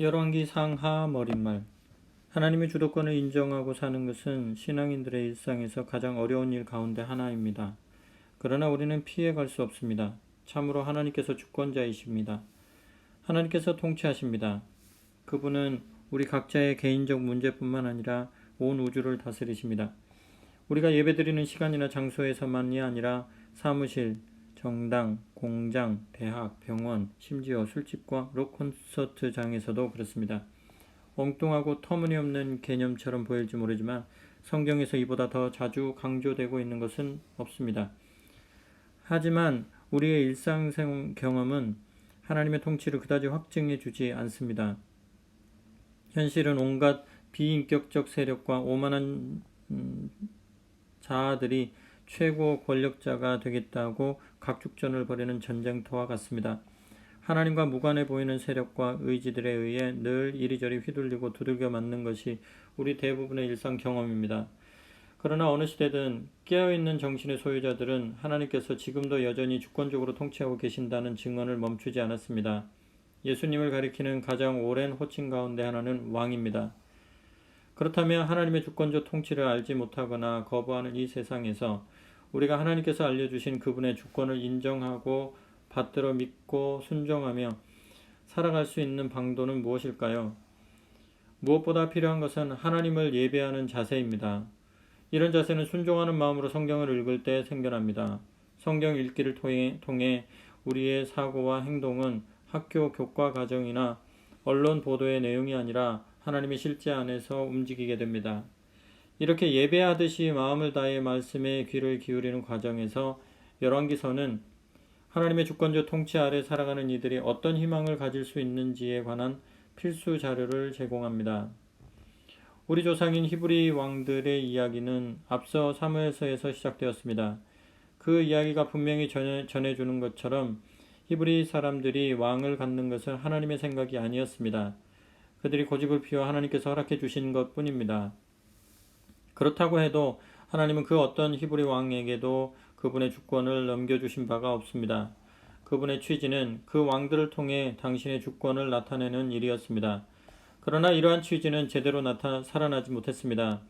열왕기 상하 머릿말 하나님의 주도권을 인정하고 사는 것은 신앙인들의 일상에서 가장 어려운 일 가운데 하나입니다. 그러나 우리는 피해갈 수 없습니다. 참으로 하나님께서 주권자이십니다. 하나님께서 통치하십니다. 그분은 우리 각자의 개인적 문제뿐만 아니라 온 우주를 다스리십니다. 우리가 예배드리는 시간이나 장소에서만이 아니라 사무실, 정당, 공장, 대학, 병원, 심지어 술집과 록 콘서트장에서도 그렇습니다. 엉뚱하고 터무니없는 개념처럼 보일지 모르지만 성경에서 이보다 더 자주 강조되고 있는 것은 없습니다. 하지만 우리의 일상 경험은 하나님의 통치를 그다지 확증해 주지 않습니다. 현실은 온갖 비인격적 세력과 오만한 음, 자아들이 최고 권력자가 되겠다고 각축전을 벌이는 전쟁터와 같습니다. 하나님과 무관해 보이는 세력과 의지들에 의해 늘 이리저리 휘둘리고 두들겨 맞는 것이 우리 대부분의 일상 경험입니다. 그러나 어느 시대든 깨어있는 정신의 소유자들은 하나님께서 지금도 여전히 주권적으로 통치하고 계신다는 증언을 멈추지 않았습니다. 예수님을 가리키는 가장 오랜 호칭 가운데 하나는 왕입니다. 그렇다면 하나님의 주권적 통치를 알지 못하거나 거부하는 이 세상에서 우리가 하나님께서 알려주신 그분의 주권을 인정하고 받들어 믿고 순종하며 살아갈 수 있는 방도는 무엇일까요? 무엇보다 필요한 것은 하나님을 예배하는 자세입니다. 이런 자세는 순종하는 마음으로 성경을 읽을 때 생겨납니다. 성경 읽기를 통해 우리의 사고와 행동은 학교 교과 과정이나 언론 보도의 내용이 아니라 하나님의 실제 안에서 움직이게 됩니다. 이렇게 예배하듯이 마음을 다해 말씀에 귀를 기울이는 과정에서 열왕기서는 하나님의 주권적 통치 아래 살아가는 이들이 어떤 희망을 가질 수 있는지에 관한 필수 자료를 제공합니다. 우리 조상인 히브리 왕들의 이야기는 앞서 사무엘서에서 시작되었습니다. 그 이야기가 분명히 전해, 전해주는 것처럼 히브리 사람들이 왕을 갖는 것은 하나님의 생각이 아니었습니다. 그들이 고집을 피워 하나님께서 허락해 주신 것 뿐입니다. 그렇다고 해도 하나님은 그 어떤 히브리 왕에게도 그분의 주권을 넘겨주신 바가 없습니다. 그분의 취지는 그 왕들을 통해 당신의 주권을 나타내는 일이었습니다. 그러나 이러한 취지는 제대로 나타 살아나지 못했습니다.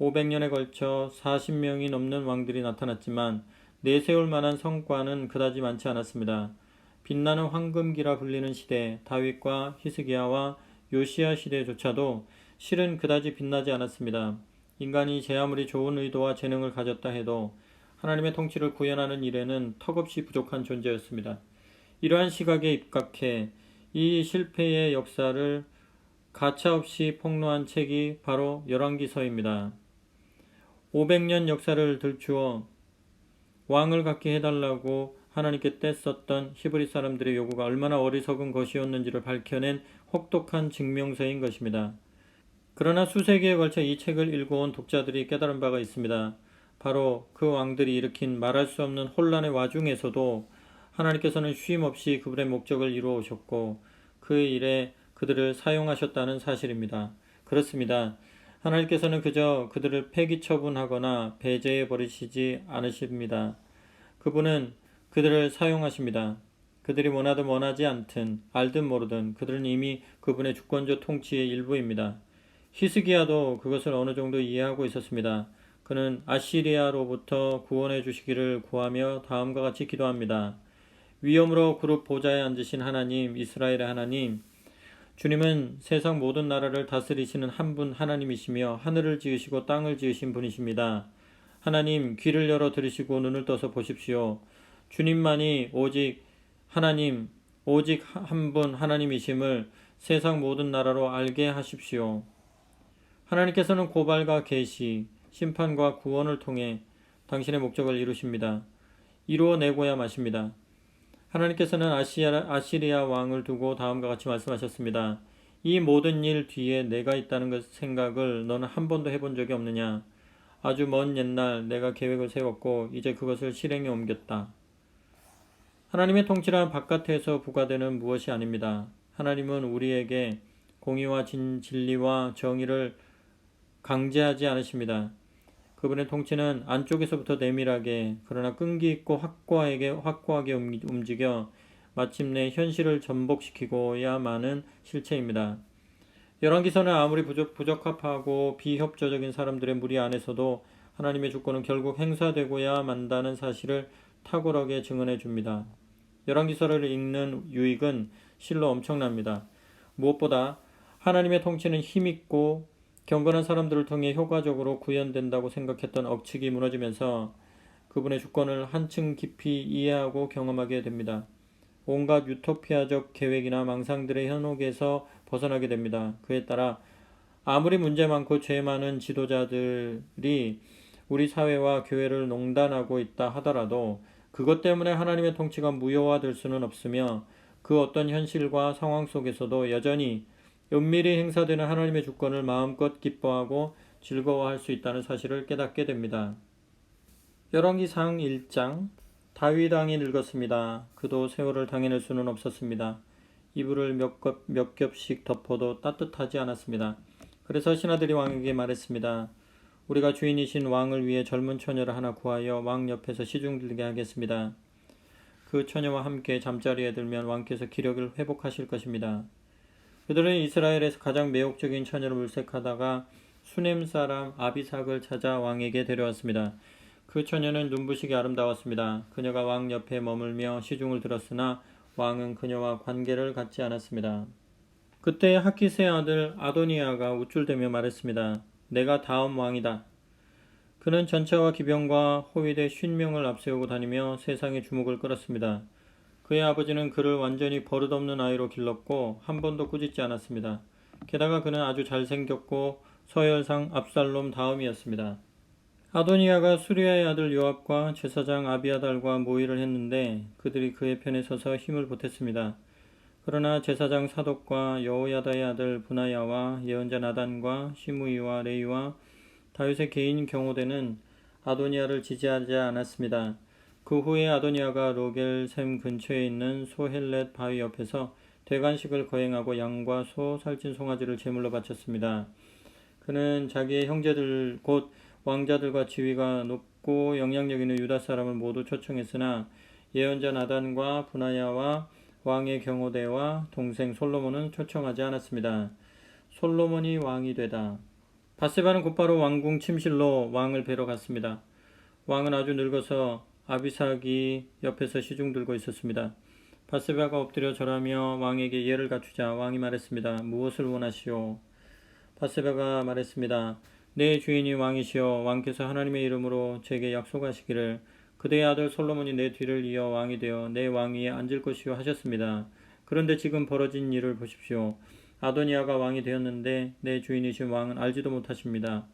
500년에 걸쳐 40명이 넘는 왕들이 나타났지만 내세울 만한 성과는 그다지 많지 않았습니다. 빛나는 황금기라 불리는 시대 다윗과 히스기야와 요시야 시대조차도 실은 그다지 빛나지 않았습니다. 인간이 제 아무리 좋은 의도와 재능을 가졌다 해도 하나님의 통치를 구현하는 일에는 턱없이 부족한 존재였습니다. 이러한 시각에 입각해 이 실패의 역사를 가차없이 폭로한 책이 바로 열왕기서입니다. 500년 역사를 들추어 왕을 갖게 해달라고 하나님께 떼썼던 히브리 사람들의 요구가 얼마나 어리석은 것이었는지를 밝혀낸 혹독한 증명서인 것입니다. 그러나 수세기에 걸쳐 이 책을 읽어온 독자들이 깨달은 바가 있습니다. 바로 그 왕들이 일으킨 말할 수 없는 혼란의 와중에서도 하나님께서는 쉼 없이 그분의 목적을 이루어 오셨고 그 일에 그들을 사용하셨다는 사실입니다. 그렇습니다. 하나님께서는 그저 그들을 폐기 처분하거나 배제해 버리시지 않으십니다. 그분은 그들을 사용하십니다. 그들이 원하든 원하지 않든 알든 모르든 그들은 이미 그분의 주권적 통치의 일부입니다. 히스기야도 그것을 어느 정도 이해하고 있었습니다. 그는 아시리아로부터 구원해 주시기를 구하며 다음과 같이 기도합니다. 위엄으로 그룹 보좌에 앉으신 하나님, 이스라엘의 하나님, 주님은 세상 모든 나라를 다스리시는 한 분 하나님이시며 하늘을 지으시고 땅을 지으신 분이십니다. 하나님 귀를 열어 들으시고 눈을 떠서 보십시오. 주님만이 오직 하나님, 오직 한 분 하나님이심을 세상 모든 나라로 알게 하십시오. 하나님께서는 고발과 계시, 심판과 구원을 통해 당신의 목적을 이루십니다. 이루어내고야 마십니다. 하나님께서는 아시아, 아시리아 왕을 두고 다음과 같이 말씀하셨습니다. 이 모든 일 뒤에 내가 있다는 것 생각을 너는 한 번도 해본 적이 없느냐? 아주 먼 옛날 내가 계획을 세웠고 이제 그것을 실행에 옮겼다. 하나님의 통치란 바깥에서 부과되는 무엇이 아닙니다. 하나님은 우리에게 공의와 진, 진리와 정의를 강제하지 않으십니다. 그분의 통치는 안쪽에서부터 내밀하게 그러나 끈기 있고 확고하게 확고하게 움직여 마침내 현실을 전복시키고야마는 실체입니다. 열왕기서는 아무리 부적, 부적합하고 비협조적인 사람들의 무리 안에서도 하나님의 주권은 결국 행사되고야 만다는 사실을 탁월하게 증언해 줍니다. 열왕기서를 읽는 유익은 실로 엄청납니다. 무엇보다 하나님의 통치는 힘있고 경건한 사람들을 통해 효과적으로 구현된다고 생각했던 억측이 무너지면서 그분의 주권을 한층 깊이 이해하고 경험하게 됩니다. 온갖 유토피아적 계획이나 망상들의 현혹에서 벗어나게 됩니다. 그에 따라 아무리 문제 많고 죄 많은 지도자들이 우리 사회와 교회를 농단하고 있다 하더라도 그것 때문에 하나님의 통치가 무효화될 수는 없으며 그 어떤 현실과 상황 속에서도 여전히 은밀히 행사되는 하나님의 주권을 마음껏 기뻐하고 즐거워할 수 있다는 사실을 깨닫게 됩니다. 열왕기상 1장 다윗 왕이 늙었습니다. 그도 세월을 당해낼 수는 없었습니다. 이불을 몇, 겹, 몇 겹씩 덮어도 따뜻하지 않았습니다. 그래서 신하들이 왕에게 말했습니다. 우리가 주인이신 왕을 위해 젊은 처녀를 하나 구하여 왕 옆에서 시중 들게 하겠습니다. 그 처녀와 함께 잠자리에 들면 왕께서 기력을 회복하실 것입니다. 그들은 이스라엘에서 가장 매혹적인 처녀를 물색하다가 수넴 사람 아비삭을 찾아 왕에게 데려왔습니다. 그 처녀는 눈부시게 아름다웠습니다. 그녀가 왕 옆에 머물며 시중을 들었으나 왕은 그녀와 관계를 갖지 않았습니다. 그때 하키스의 아들 아도니아가 우쭐대며 말했습니다. 내가 다음 왕이다. 그는 전차와 기병과 호위대 쉰명을 앞세우고 다니며 세상의 주목을 끌었습니다. 그의 아버지는 그를 완전히 버릇없는 아이로 길렀고 한 번도 꾸짖지 않았습니다. 게다가 그는 아주 잘생겼고 서열상 압살롬 다음이었습니다. 아도니아가 수리아의 아들 요압과 제사장 아비아달과 모의를 했는데 그들이 그의 편에 서서 힘을 보탰습니다. 그러나 제사장 사독과 여호야다의 아들 분하야와 예언자 나단과 시무이와 레이와 다윗의 개인 경호대는 아도니아를 지지하지 않았습니다. 그 후에 아도니아가 로겔샘 근처에 있는 소헬렛 바위 옆에서 대관식을 거행하고 양과 소, 살찐 송아지를 제물로 바쳤습니다. 그는 자기의 형제들 곧 왕자들과 지위가 높고 영향력 있는 유다 사람을 모두 초청했으나 예언자 나단과 분하야와 왕의 경호대와 동생 솔로몬은 초청하지 않았습니다. 솔로몬이 왕이 되다. 바세바는 곧바로 왕궁 침실로 왕을 뵈러 갔습니다. 왕은 아주 늙어서 아비삭이 옆에서 시중 들고 있었습니다. 바세바가 엎드려 절하며 왕에게 예를 갖추자 왕이 말했습니다. 무엇을 원하시오? 바세바가 말했습니다. 내 주인이 왕이시여 왕께서 하나님의 이름으로 제게 약속하시기를 그대의 아들 솔로몬이 내 뒤를 이어 왕이 되어 내 왕위에 앉을 것이요 하셨습니다. 그런데 지금 벌어진 일을 보십시오. 아도니아가 왕이 되었는데 내 주인이신 왕은 알지도 못하십니다.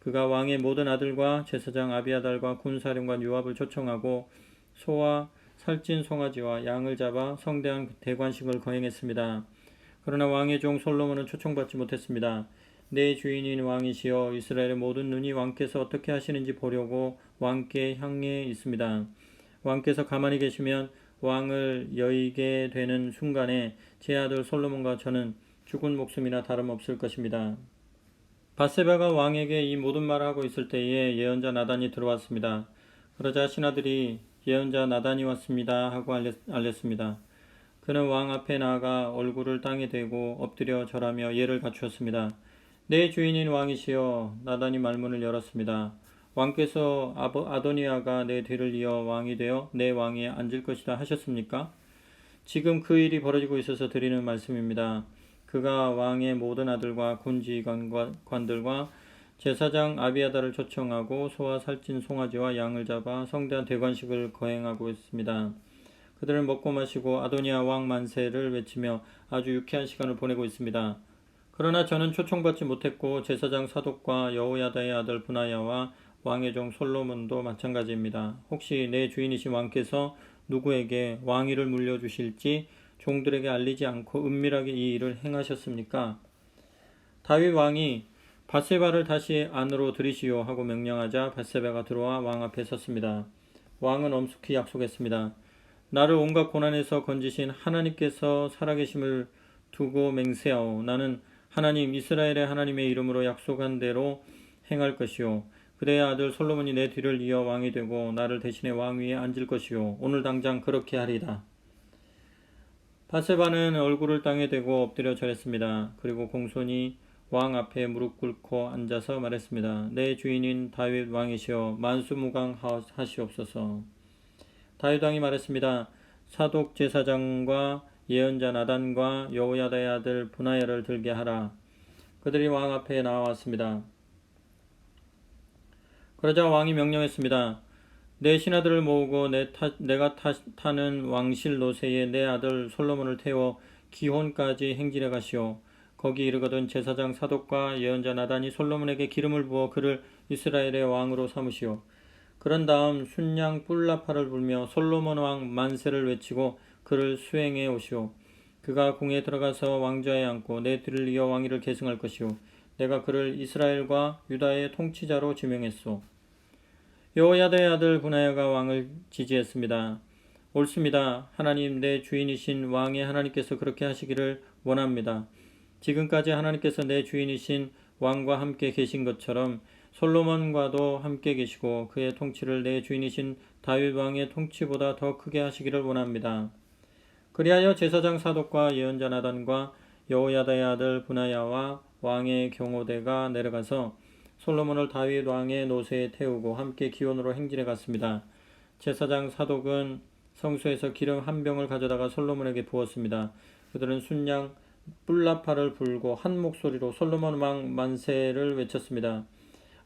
그가 왕의 모든 아들과 제사장 아비아달과 군사령관 요압을 초청하고 소와 살찐 송아지와 양을 잡아 성대한 대관식을 거행했습니다. 그러나 왕의 종 솔로몬은 초청받지 못했습니다. 내 주인인 왕이시여 이스라엘의 모든 눈이 왕께서 어떻게 하시는지 보려고 왕께 향해 있습니다. 왕께서 가만히 계시면 왕을 여의게 되는 순간에 제 아들 솔로몬과 저는 죽은 목숨이나 다름없을 것입니다. 바세바가 왕에게 이 모든 말을 하고 있을 때에 예언자 나단이 들어왔습니다. 그러자 신하들이 예언자 나단이 왔습니다 하고 알렸, 알렸습니다. 그는 왕 앞에 나아가 얼굴을 땅에 대고 엎드려 절하며 예를 갖추었습니다. 내 주인인 왕이시여 나단이 말문을 열었습니다. 왕께서 아도니아가 내 뒤를 이어 왕이 되어 내 왕위에 앉을 것이다 하셨습니까? 지금 그 일이 벌어지고 있어서 드리는 말씀입니다. 그가 왕의 모든 아들과 군지관들과 제사장 아비아다를 초청하고 소와 살찐 송아지와 양을 잡아 성대한 대관식을 거행하고 있습니다. 그들은 먹고 마시고 아도니아 왕 만세를 외치며 아주 유쾌한 시간을 보내고 있습니다. 그러나 저는 초청받지 못했고 제사장 사독과 여호야다의 아들 분하야와 왕의 종 솔로몬도 마찬가지입니다. 혹시 내 주인이신 왕께서 누구에게 왕위를 물려주실지 종들에게 알리지 않고 은밀하게 이 일을 행하셨습니까? 다윗 왕이 바세바를 다시 안으로 들이시오 하고 명령하자 바세바가 들어와 왕 앞에 섰습니다. 왕은 엄숙히 약속했습니다. 나를 온갖 고난에서 건지신 하나님께서 살아계심을 두고 맹세하오. 나는 하나님 이스라엘의 하나님의 이름으로 약속한 대로 행할 것이요 그대의 아들 솔로몬이 내 뒤를 이어 왕이 되고 나를 대신해 왕 위에 앉을 것이요 오늘 당장 그렇게 하리다. 바세바는 얼굴을 땅에 대고 엎드려 절했습니다. 그리고 공손히 왕 앞에 무릎 꿇고 앉아서 말했습니다. 내 주인인 다윗 왕이시여 만수무강 하시옵소서. 다윗 왕이 말했습니다. 사독 제사장과 예언자 나단과 여호야다의 아들 분하야를 들게 하라. 그들이 왕 앞에 나왔습니다. 그러자 왕이 명령했습니다. 내 신하들을 모으고 내 타, 내가 타, 타는 왕실 노새에 내 아들 솔로몬을 태워 기혼까지 행진해 가시오. 거기 이르거든 제사장 사독과 예언자 나단이 솔로몬에게 기름을 부어 그를 이스라엘의 왕으로 삼으시오. 그런 다음 순양 뿔라파를 불며 솔로몬 왕 만세를 외치고 그를 수행해 오시오. 그가 궁에 들어가서 왕좌에 앉고 내 뒤를 이어 왕위를 계승할 것이오. 내가 그를 이스라엘과 유다의 통치자로 지명했소. 여호야다의 아들 분하야가 왕을 지지했습니다. 옳습니다. 하나님 내 주인이신 왕의 하나님께서 그렇게 하시기를 원합니다. 지금까지 하나님께서 내 주인이신 왕과 함께 계신 것처럼 솔로몬과도 함께 계시고 그의 통치를 내 주인이신 다윗 왕의 통치보다 더 크게 하시기를 원합니다. 그리하여 제사장 사독과 예언자 나단과 여호야다의 아들 분하야와 왕의 경호대가 내려가서 솔로몬을 다윗 왕의 노새에 태우고 함께 기온으로 행진해 갔습니다. 제사장 사독은 성소에서 기름 한 병을 가져다가 솔로몬에게 부었습니다. 그들은 순양 뿔라파를 불고 한 목소리로 솔로몬 왕 만세를 외쳤습니다.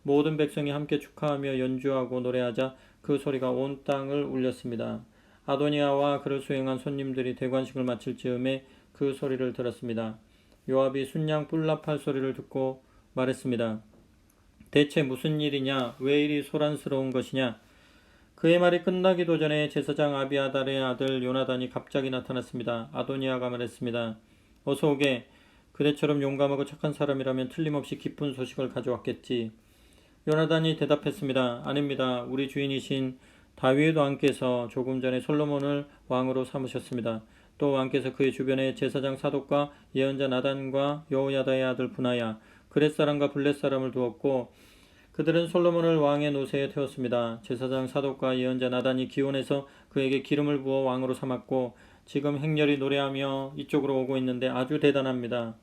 모든 백성이 함께 축하하며 연주하고 노래하자 그 소리가 온 땅을 울렸습니다. 아도니아와 그를 수행한 손님들이 대관식을 마칠 즈음에 그 소리를 들었습니다. 요압이 순양 뿔라팔 소리를 듣고 말했습니다. 대체 무슨 일이냐? 왜 이리 소란스러운 것이냐? 그의 말이 끝나기도 전에 제사장 아비아달의 아들 요나단이 갑자기 나타났습니다. 아도니아가 말했습니다. 어서 오게. 그대처럼 용감하고 착한 사람이라면 틀림없이 기쁜 소식을 가져왔겠지. 요나단이 대답했습니다. 아닙니다. 우리 주인이신 다윗 왕께서 조금 전에 솔로몬을 왕으로 삼으셨습니다. 또 왕께서 그의 주변에 제사장 사독과 예언자 나단과 여호야다의 아들 분하야 그렛 사람과 블렛 사람을 두었고 그들은 솔로몬을 왕의 노새에 태웠습니다. 제사장 사독과 예언자 나단이 기온에서 그에게 기름을 부어 왕으로 삼았고 지금 행렬이 노래하며 이쪽으로 오고 있는데 아주 대단합니다.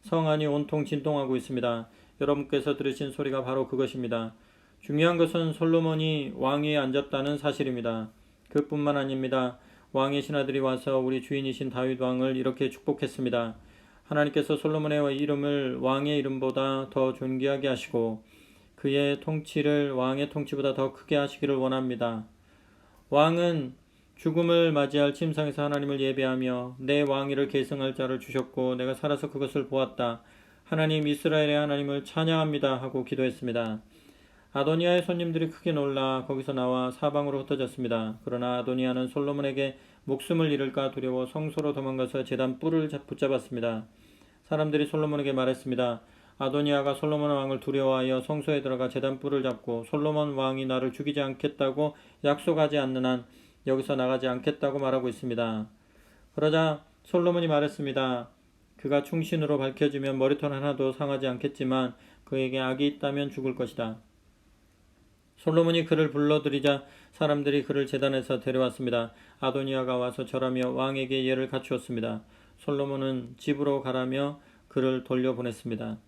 성 안이 온통 진동하고 있습니다. 여러분께서 들으신 소리가 바로 그것입니다. 중요한 것은 솔로몬이 왕위에 앉았다는 사실입니다. 그뿐만 아닙니다. 왕의 신하들이 와서 우리 주인이신 다윗 왕을 이렇게 축복했습니다. 하나님께서 솔로몬의 이름을 왕의 이름보다 더 존귀하게 하시고 그의 통치를 왕의 통치보다 더 크게 하시기를 원합니다. 왕은 죽음을 맞이할 침상에서 하나님을 예배하며 내 왕위를 계승할 자를 주셨고 내가 살아서 그것을 보았다. 하나님 이스라엘의 하나님을 찬양합니다 하고 기도했습니다. 아도니아의 손님들이 크게 놀라 거기서 나와 사방으로 흩어졌습니다. 그러나 아도니아는 솔로몬에게 목숨을 잃을까 두려워 성소로 도망가서 재단 뿔을 붙잡았습니다. 사람들이 솔로몬에게 말했습니다. 아도니아가 솔로몬 왕을 두려워하여 성소에 들어가 재단 뿔을 잡고 솔로몬 왕이 나를 죽이지 않겠다고 약속하지 않는 한 여기서 나가지 않겠다고 말하고 있습니다. 그러자 솔로몬이 말했습니다. 그가 충신으로 밝혀지면 머리털 하나도 상하지 않겠지만 그에게 악이 있다면 죽을 것이다. 솔로몬이 그를 불러들이자 사람들이 그를 재단에서 데려왔습니다. 아도니아가 와서 절하며 왕에게 예를 갖추었습니다. 솔로몬은 집으로 가라며 그를 돌려보냈습니다.